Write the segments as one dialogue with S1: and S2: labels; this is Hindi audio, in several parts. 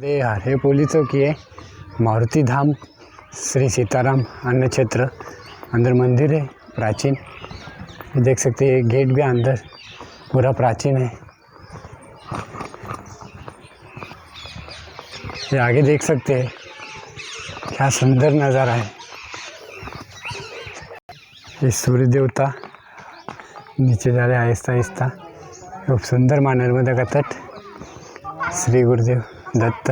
S1: ते हे पोली चौकी है? मारुति धाम, श्री सीताराम अन्न क्षेत्र, अंदर मंदिर है, प्राचीन। देख सकते हैं गेट भी अंदर, पूरा प्राचीन है। ये आगे देख सकते हैं, क्या सुंदर नज़ारा है। ये सूर्य देवता, नीचे जा रहे आहिस्ता आहिस्ता खूप सुंदर मा नर्मदा का तट, श्री गुरुदेव। दत्त,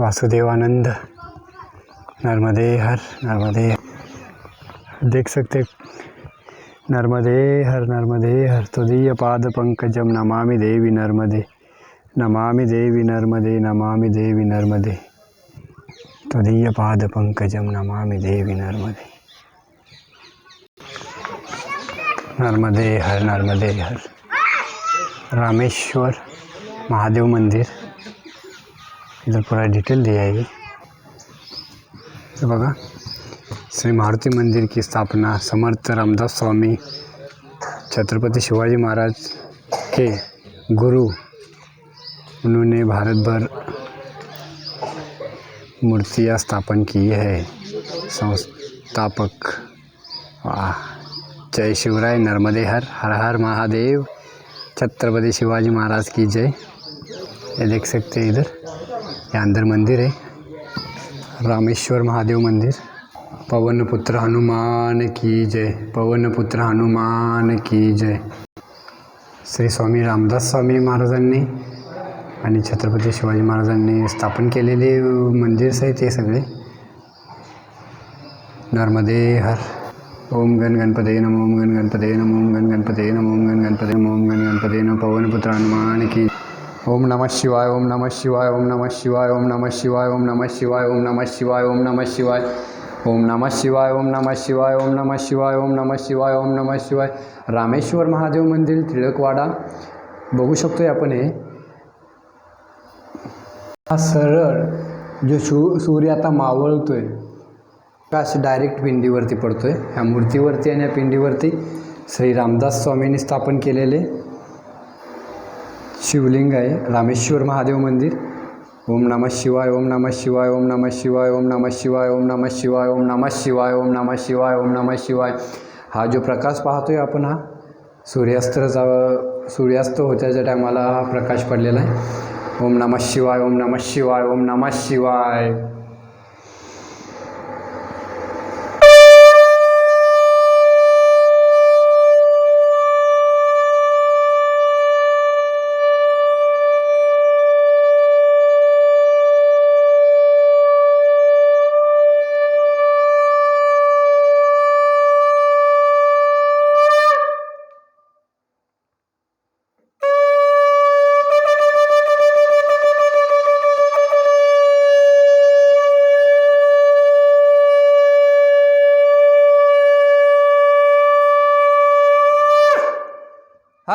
S1: वासुदेवानंद नर्मदे हर नर्मदे। देख सकते नर्मदे हर नर्मदे हर तुदीय पाद पंकजम, नमामि देवी नर्मदे, नमामि देवी नर्मदे, नमामि देवी नर्मदे। तुदीय पाद पंकजम, नमामि देवी नर्मदे। नर्मदे हर नर्मदे हर रामेश्वर, महादेव मंदिर। इधर पूरा डिटेल दिया है हे बघा श्री मारुति मंदिर की स्थापना समर्थ रामदास स्वामी छत्रपति शिवाजी महाराज के गुरु, उन्होंने भारत भर मूर्तियाँ स्थापन की है। संस्थापक, वाह, जय शिवराय, नर्मदे हर हर हर महादेव, छत्रपति शिवाजी महाराज की जय। ये देख सकते हैं इधर। या अंदर मंदिर है रामेश्वर महादेव मंदिर. पवन पुत्र हनुमान की जय. पवन पुत्र हनुमान की जय. श्री स्वामी रामदास स्वामी महाराजांनी आणि छत्रपती शिवाजी महाराजांनी स्थापन केलेले मंदिर्स आहेत ते सगळे. नर्मदे हर. ओम गण गणपते नम ओम गण गणपते नम ओम गण गणपते नम ओम गण गणपते नम ओम गण गणपते नम पवनपुत्र हनुमान की ओम नमः शिवाय ओम नमः शिवाय ओम नमः शिवाय ओम नमः शिवाय ओम नमः शिवाय ओम नमः शिवाय ओम नमः शिवाय ओम नमः शिवाय ओम नमः शिवाय ओम नमः शिवाय ओम नमः शिवाय ओम नमः शिवाय रामेश्वर महादेव मंदिर टिळकवाडा बघू शकतोय आपण हे हा सरळ जो शू सूर्य आता मावळतोय का असं डायरेक्ट पिंडीवरती पडतोय ह्या मूर्तीवरती आणि या पिंडीवरती श्री रामदास स्वामींनी स्थापन केलेले शिवलिंग आहे रामेश्वर महादेव मंदिर ओम नमः शिवाय ओम नमः शिवाय ओम नमः शिवाय ओम नमः शिवाय ओम नमः शिवाय ओम नमः शिवाय ओम नमः शिवाय ओम नमः शिवाय हा जो प्रकाश पाहतो आहे आपण हा सूर्यास्त्रचा सूर्यास्त होत्याच्या टायमाला हा प्रकाश पडलेला आहे
S2: ओम नमः शिवाय ओम नमः शिवाय ओम नमः शिवाय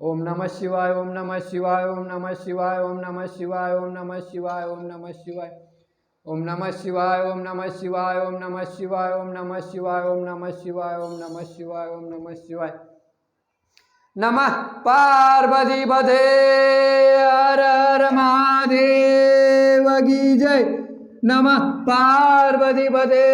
S2: ओम नमः शिवाय ओम नमः शिवाय ओम नमः शिवाय ओम नमः शिवाय ओम नमः शिवाय ओम नमः शिवाय ओम नमः शिवाय ओम नमः शिवाय ओम नमः शिवाय ओम नमः शिवाय ओम नमः शिवाय ओम नमः शिवाय ओम नमः शिवाय नमः पार्वती पदे हर हर महादेव की जय नमः पार्वती पदे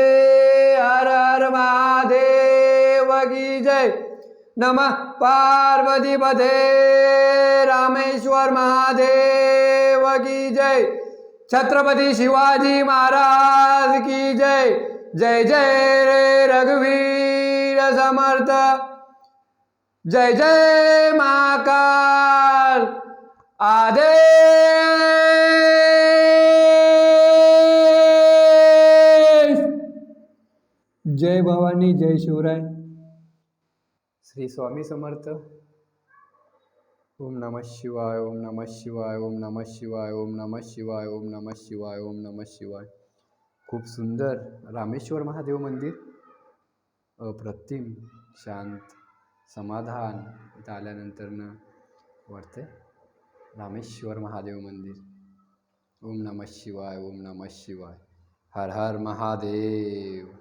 S2: हर हर महादेव की जय नमः पार्वती पदे रामेश्वर महादेव की जय। छत्रपति शिवाजी महाराज की जय। जय जय रे रघुवीर समर्थ। जय जय महाकाल। आदेश। जय भवानी, जय शिवराय। श्री स्वामी समर्थ. ओम नमः शिवाय ओम नमः शिवाय ओम नमः शिवाय ओम नमः शिवाय ओम नमः शिवाय ओम नमः शिवाय. खूप सुंदर रामेश्वर महादेव मंदिर. अप्रतिम शांत समाधान इथं आल्यानंतरनं वाटते रामेश्वर महादेव मंदिर. ओम नमः शिवाय ओम नमः शिवाय. हर हर महादेव.